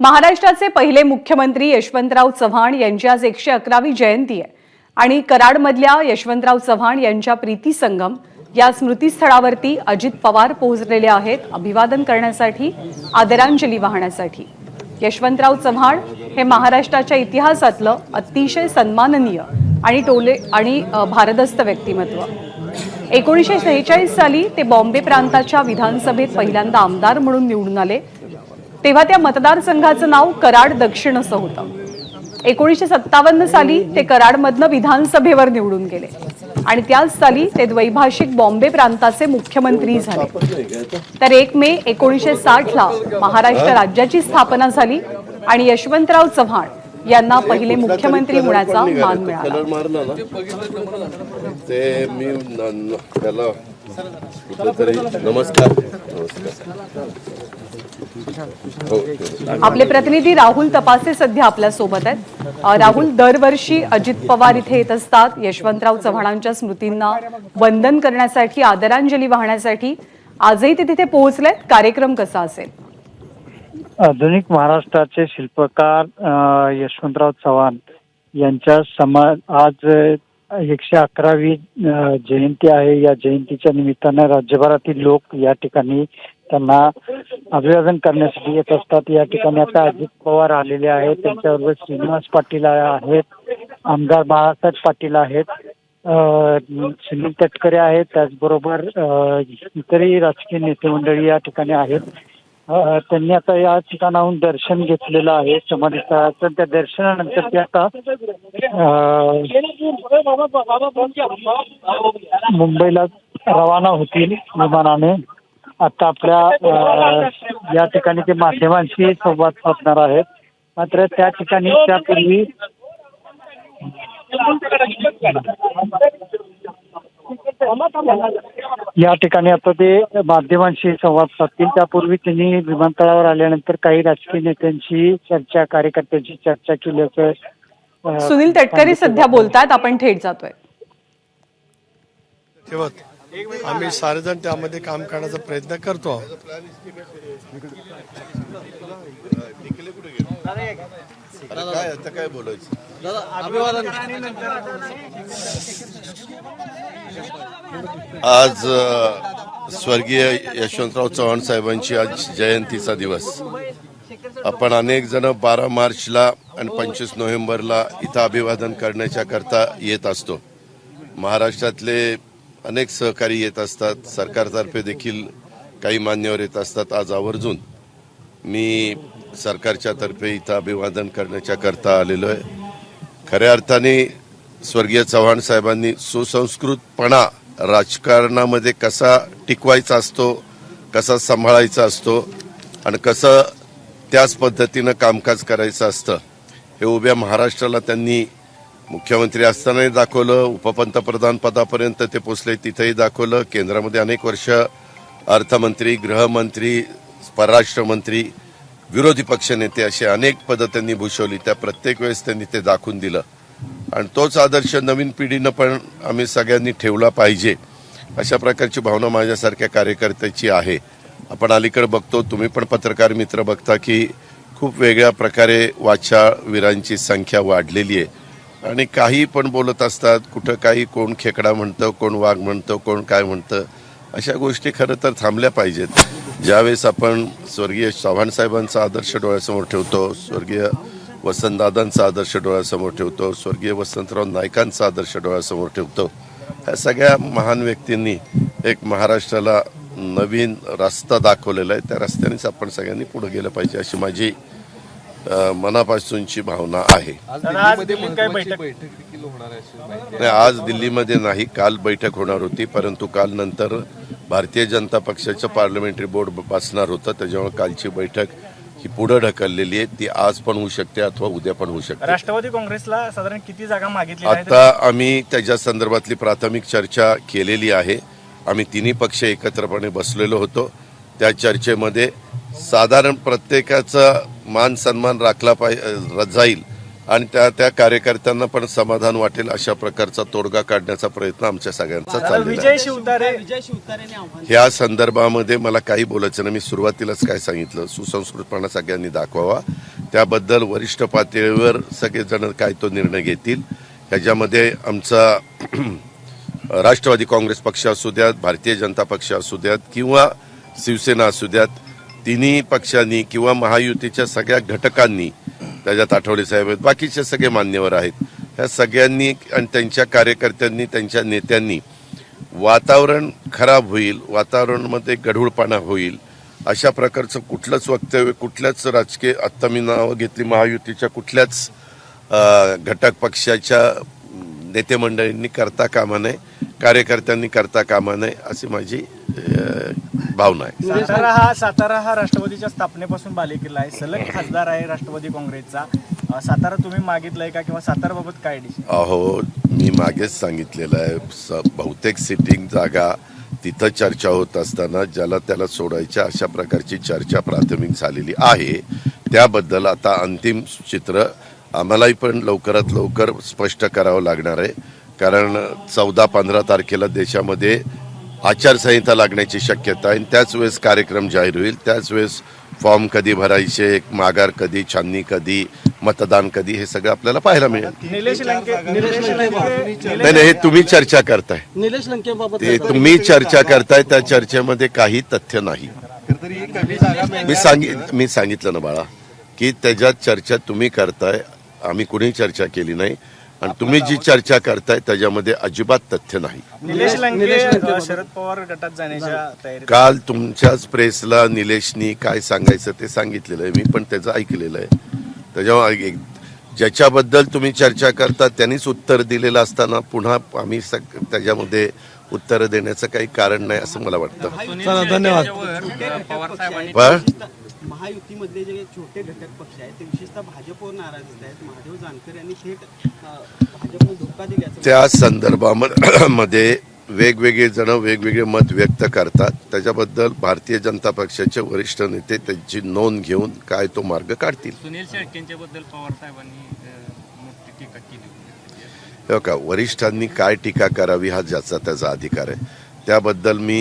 महाराष्ट्राचे पहिले मुख्यमंत्री यशवंतराव चव्हाण यांची आज एकशे अकरावी जयंती आहे. आणि कराडमधल्या यशवंतराव चव्हाण यांच्या प्रीती संगम या स्मृतीस्थळावरती अजित पवार पोहोचलेले आहेत अभिवादन करण्यासाठी आदरांजली वाहण्यासाठी. यशवंतराव चव्हाण हे महाराष्ट्राच्या इतिहासातलं अतिशय सन्माननीय आणि टोले आणि भारदस्त व्यक्तिमत्व. एकोणीसशे सेहेचाळीस साली ते बॉम्बे प्रांताच्या विधानसभेत पहिल्यांदा आमदार म्हणून निवडून आले. तेव्हा त्या मतदारसंघाचं नाव कराड दक्षिण असं होतं. एकोणीसशे सत्तावन्न साली ते कराडमधनं विधानसभेवर निवडून गेले. आणि त्याच साली ते द्वैभाषिक बॉम्बे प्रांताचे मुख्यमंत्री झाले. तर एक मे एकोणीसशे साठला महाराष्ट्र राज्याची स्थापना झाली आणि यशवंतराव चव्हाण यांना पहिले मुख्यमंत्री होण्याचा मान मिळाला. ते मी त्याला नमस्कार. नमस्कार. आपले प्रतिनिधी राहुल तपासे सध्या आपल्यासोबत आहेत. राहुल दरवर्षी अजित पवार इथे येत असतात. यशवंतराव चव्हाणांच्या स्मृतींना वंदन करण्यासाठी आदरांजली वाहण्यासाठी आजही ते तिथे पोहोचलेत. कार्यक्रम कसा असेल? आधुनिक महाराष्ट्राचे शिल्पकार यशवंतराव चव्हाण यांच्या समा आज एकशे अकरावी जयंती आहे. या जयंतीच्या निमित्तानं राज्यभरातील लोक या ठिकाणी त्यांना अभिवादन करण्यासाठी येत असतात. या ठिकाणी आता अजित पवार आलेले आहेत. त्यांच्याबरोबर श्रीनिवास पाटील आहेत. आमदार बाळासाहेब पाटील आहेत. सुनील तटकरे आहेत. त्याचबरोबर इतरही राजकीय नेते मंडळी या ठिकाणी आहेत. त्यांनी आता या ठिकाणाहून दर्शन घेतलेलं आहे. समाधी त्या दर्शनानंतर ते आता मुंबईला रवाना होतील विमानाने. आता आपल्या या ठिकाणी ते माध्यमांशी संवाद साधणार आहेत. मात्र त्या ठिकाणी त्यापूर्वी या ठिकाणी आता ते माध्यमांशी संवाद साधतील. त्यापूर्वी त्यांनी विमानतळावर आल्यानंतर काही राजकीय नेत्यांशी चर्चा कार्यकर्त्यांशी चर्चा केल्याचं अ, सुनील तटकरे सध्या बोलतायत आपण थेट जातोय. ठेवत आम्ही सारेजण त्यामध्ये काम करण्याचा प्रयत्न करतो. काय आता काय बोलायचं आज स्वर्गीय यशवंतराव चव्हाण साहेबांची आज जयंतीचा दिवस. आपण अनेक जण बारा मार्चला आणि पंचवीस नोव्हेंबरला इथं अभिवादन करण्याच्या करता येत असतो. महाराष्ट्रातले अनेक सहकारी येत असतात. सरकारतर्फे देखील काही मान्यवर येत असतात. आज आवर्जून मी सरकारच्या तर्फे इथं अभिवादन करण्याच्या करता आलेलो आहे. खऱ्या अर्थाने स्वर्गीय चव्हाण साहेबांनी सुसंस्कृतपणा राजकारणामध्ये कसा टिकवायचा असतो कसा सांभाळायचा असतो आणि कसं त्याच पद्धतीनं कामकाज करायचं असतं हे उभ्या महाराष्ट्राला त्यांनी मुख्यमंत्री असतानाही दाखवलं उपपंतप्रधान पदापर्यंत ते पोचले तिथेही दाखवलं. केंद्रामध्ये अनेक वर्ष अर्थमंत्री गृहमंत्री परराष्ट्र मंत्री विरोधी पक्षनेते असे अनेक पदं त्यांनी भूषवली. त्या प्रत्येक वेळेस त्यांनी ते दाखवून दिलं. आणि तोच आदर्श नवीन पिढीनं पण आम्ही सगळ्यांनी ठेवला पाहिजे. अशा प्रकारची भावना माझ्यासारख्या कार्यकर्त्याची आहे. आपण अलीकडे बघतो तुम्ही पण पत्रकार मित्र बघता की खूप वेगळ्या प्रकारे वाचा वीरांची संख्या वाढलेली आहे. आणि काही पण बोलत असतात कुठं काही कोण खेकडा म्हणतं कोण वाघ म्हणतं कोण काय म्हणतं अशा गोष्टी खरं तर थांबल्या पाहिजेत. ज्यावेळेस आपण स्वर्गीय चव्हाण साहेबांचा आदर्श डोळ्यासमोर ठेवतो स्वर्गीय वसंतदादांचा आदर्श डोळ्यासमोर ठेवतो स्वर्गीय वसंतराव नायकांचा आदर्श डोळ्यासमोर ठेवतो ह्या सगळ्या महान व्यक्तींनी एक महाराष्ट्राला नवीन रस्ता दाखवलेला आहे. त्या रस्त्यानेच आपण सगळ्यांनी पुढे गेलं पाहिजे अशी माझी मनापासूनची भावना आहे. नाही आज दिल्लीमध्ये नाही काल बैठक होणार होती परंतु काल नंतर भारतीय जनता पक्षाचं पार्लमेंटरी बोर्ड बसणार होतं त्याच्यामुळे कालची बैठक ही पुढे ढकललेली आहे. ती आज पण होऊ शकते अथवा उद्या पण होऊ शकते. राष्ट्रवादी काँग्रेसला साधारण किती जागा मागितल्या आहेत? आता आम्ही त्याच्या संदर्भातली प्राथमिक चर्चा केलेली आहे. आम्ही तिन्ही पक्ष एकत्रपणे बसलेलो होतो. त्या चर्चेमध्ये साधारण प्रत्येकाचा मान सन्मान राखला पाहिजे जाईल. आणि त्या त्या कार्यकर्त्यांना पण समाधान वाटेल अशा प्रकारचा तोडगा काढण्याचा प्रयत्न आमच्या सगळ्यांचा चाललेला आहे. विजय शिवतारे. ह्या संदर्भामध्ये मला काही बोलायचं नाही. मी सुरुवातीलाच काय सांगितलं? सुसंस्कृतपणा सगळ्यांनी दाखवावा. त्याबद्दल वरिष्ठ पातळीवर सगळेजण काय तो निर्णय घेतील? ह्याच्यामध्ये आमचा राष्ट्रवादी काँग्रेस पक्ष असू द्यात भारतीय जनता पक्ष असू द्यात किंवा शिवसेना असू द्यात तिन्ही पक्षांनी किंवा महायुतीच्या सगळ्या घटकांनी त्याच्यात आठवले साहेब आहेत बाकीचे सगळे मान्यवर आहेत. ह्या सगळ्यांनी आणि त्यांच्या कार्यकर्त्यांनी त्यांच्या नेत्यांनी वातावरण खराब होईल वातावरणामध्ये गढूळपणा होईल अशा प्रकारचं कुठलंच वक्तव्य कुठल्याच राजकीय आत्ता मी नावं घेतली महायुतीच्या कुठल्याच घटक पक्षाच्या नेते मंडळींनी करता कामा नये कार्यकर्त्यांनी करता कामा नये अशी माझी भावना आहे. सातारा हा सातारा हा राष्ट्रवादीच्या स्थापनेपासून बालेकिल्ला आहे. सलग खासदार आहे राष्ट्रवादी काँग्रेसचा. सातारा तुम्ही मागितलाय का किंवा साताराबाबत काय अहो मी मागेच सांगितलेलं आहे. बहुतेक सिटिंग जागा तिथं चर्चा होत असताना ज्याला त्याला सोडायच्या अशा प्रकारची चर्चा प्राथमिक झालेली आहे. त्याबद्दल आता अंतिम चित्र आम्हालाही पण लवकरात लवकर स्पष्ट करावं लागणार आहे. कारण चौदा पंधरा तारखेला देशामध्ये आचारसंहिता लागण्याची शक्यता आहे. आणि त्याच वेळेस कार्यक्रम जाहीर होईल. त्याच वेळेस फॉर्म कधी भरायचे माघार कधी छाननी कधी मतदान कधी हे सगळं आपल्याला पाहायला मिळेल. निलेश लंके निलेश लंके नाही नाही हे तुम्ही चर्चा करताय. निलेश लंकेबाबत ते तुम्ही चर्चा करताय त्या चर्चेमध्ये काही तथ्य नाही. मी सांगि मी सांगितलं ना बाळा की त्याच्यात चर्चा तुम्ही करताय आम्ही कुणी चर्चा केली नाही. आणि तुम्ही जी चर्चा करताय त्याच्यामध्ये अजिबात तथ्य नाही. शरद पवार गटात जाण्याच्या काल तुमच्याच प्रेसला निलेशनी काय सांगायचं ते सांगितलेलं आहे मी पण त्याचं ऐकलेलं आहे. त्याच्यामुळे एक- ज्याच्याबद्दल तुम्ही चर्चा करता त्यांनीच उत्तर दिलेलं असताना पुन्हा आम्ही सग- त्याच्यामध्ये उत्तर देण्याचं काही कारण नाही असं मला वाटतं. धन्यवाद. महायुतीमधले जे छोटे घटक पक्ष आहेत ते विशेषतः भाजपवर नाराज आहेत. महादेव जानकर यांनी थेट भाजपला धोका दिल्याचं त्या संदर्भामध्ये वेगवेगळे जण वेगवेगळे मत व्यक्त करतात. त्याच्याबद्दल भारतीय जनता पक्षाचे वरिष्ठ नेते त्यांची नोंद घेऊन काय तो मार्ग काढतील. सुनील बद्दल पवार साहेबांनी टीका केली हे का वरिष्ठांनी काय टीका करावी हा ज्याचा त्याचा अधिकार आहे. त्याबद्दल मी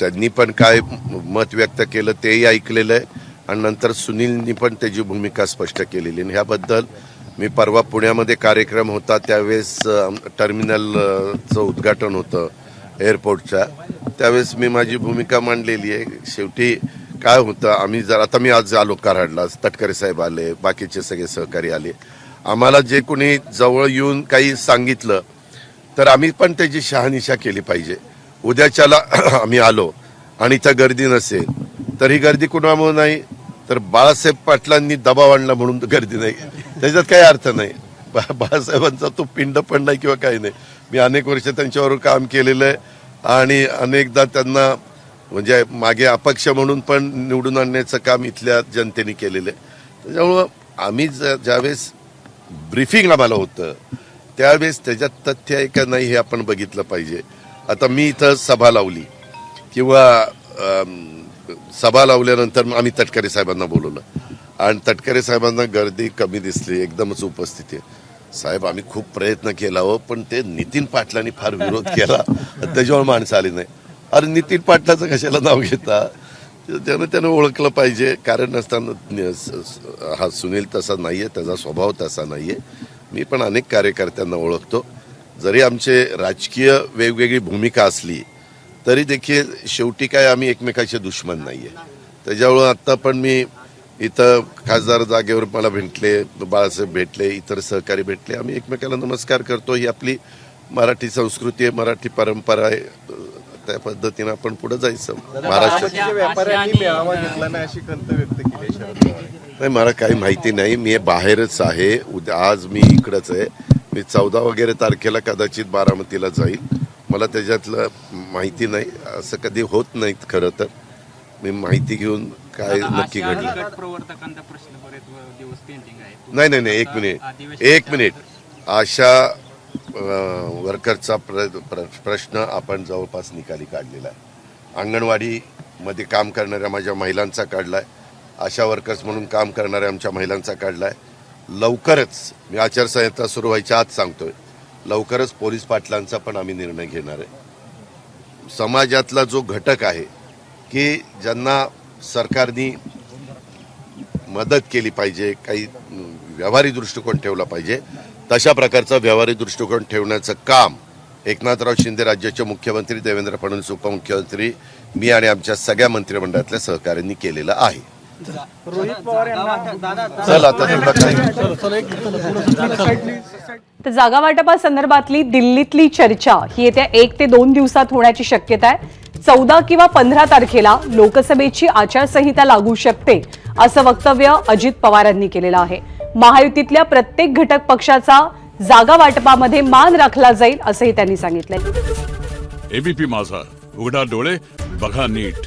त्यांनी पण काय मत व्यक्त केलं तेही ऐकलेलं आहे. आणि नंतर सुनीलनी पण त्याची भूमिका स्पष्ट केलेली. आणि ह्याबद्दल मी परवा पुण्यामध्ये कार्यक्रम होता त्यावेळेस टर्मिनलचं उद्घाटन होतं एअरपोर्टच्या त्यावेळेस मी माझी भूमिका मांडलेली आहे. शेवटी काय होतं आम्ही जर आता मी आज आलो कराडला तटकरे साहेब आले बाकीचे सगळे सहकारी आले. आम्हाला जे कोणी जवळ येऊन काही सांगितलं तर आम्ही पण त्याची शहानिशा केली पाहिजे. उद्याच्याला आम्ही आलो आणि इथं गर्दी नसेल तर ही गर्दी कुणामुळे नाही? तर बाळासाहेब पाटलांनी दबाव आणला म्हणून गर्दी नाही. त्याच्यात काही अर्थ नाही. बा- बाळासाहेबांचा तो पिंड पण नाही किंवा काही नाही. मी अनेक वर्ष त्यांच्यावर काम केलेलं आहे आणि अनेकदा त्यांना म्हणजे मागे अपक्ष म्हणून पण निवडून आणण्याचं काम इथल्या जनतेने केलेलं आहे. त्याच्यामुळं आम्ही ज- ज्यावेळेस ब्रीफिंग आम्हाला होतं त्यावेळेस त्याच्यात तथ्य आहे का नाही हे आपण बघितलं पाहिजे. आता मी इथं सभा लावली. किंवा सभा लावल्यानंतर मग आम्ही तटकरे साहेबांना बोलवलं. आणि तटकरे साहेबांना गर्दी कमी दिसली एकदमच उपस्थिती आहे. साहेब आम्ही खूप प्रयत्न केला हो पण ते नितीन पाटलांनी फार विरोध केला. त्याच्यावर माणसं आली नाही. अरे नितीन पाटलाचं कशाला नाव घेता? त्यानं त्यानं ओळखलं पाहिजे. कारण नसताना हा सुनील तसा नाहीये त्याचा स्वभाव तसा नाहीये. मी पण अनेक कार्यकर्त्यांना ओळखतो. जरी आमचे राजकीय वेगवेगळी भूमिका असली तरी देखील शेवटी काय आम्ही एकमेकाचे दुश्मन नाहीये. त्याच्यामुळं आत्ता पण मी इथं खासदार जागेवर मला भेटले बाळासाहेब भेटले इतर सहकारी भेटले. आम्ही एकमेकाला नमस्कार करतो. ही आपली मराठी संस्कृती आहे मराठी परंपरा आहे. त्या पद्धतीनं आपण पुढे जायचं. महाराष्ट्र नाही आहे नाही मला काही माहिती नाही. मी बाहेरच आहे. उद्या आज मी इकडंच आहे. मी चौदा वगैरे तारखेला कदाचित बारामतीला जाईल. मला त्याच्यातलं माहिती नाही. असं कधी होत नाहीत खरं तर. मी माहिती घेऊन काय नक्की घडलं. गट प्रवर्तकांचा प्रश्न बरेच दिवस पेंडिंग आहे. नाही नाही नाही एक मिनिट. एक मिनिट. आशा वर्करचा प्र, प्र, प्रश्न आपण जवळपास निकाली काढलेला आहे. अंगणवाडीमध्ये काम करणाऱ्या माझ्या महिलांचा काढलाय. आशा वर्कर्स म्हणून काम करणाऱ्या आमच्या महिलांचा काढलाय. लवकरच मी आचारसंहिता सुरू व्हायच्या आज सांगतोय लवकरच पोलीस पाटलांचा पण आम्ही निर्णय घेणार आहे. समाजातला जो घटक आहे की ज्यांना सरकारनी मदत केली पाहिजे काही अं, व्यावहारिक दृष्टिकोन ठेवला पाहिजे तशा प्रकारचा व्यावहारिक दृष्टिकोन ठेवण्याचं काम एकनाथराव शिंदे राज्याचे मुख्यमंत्री देवेंद्र फडणवीस उपमुख्यमंत्री मी आणि आमच्या सगळ्या मंत्रिमंडळातल्या सहकाऱ्यांनी केलेलं आहे. रोहित पवार यांना चल आता तुला काही तर जागा वाटपासंदर्भातली दिल्लीतली चर्चा ही येत्या एक ते दोन दिवसात होण्याची शक्यता आहे. चौदा किंवा पंधरा तारखेला लोकसभेची आचारसंहिता लागू शकते असं वक्तव्य अजित पवारांनी केलेलं आहे. महायुतीतल्या प्रत्येक घटक पक्षाचा जागा वाटपामध्ये मान राखला जाईल असंही त्यांनी सांगितलंय. एबीपी माझा उघडा डोळे बघा नीट.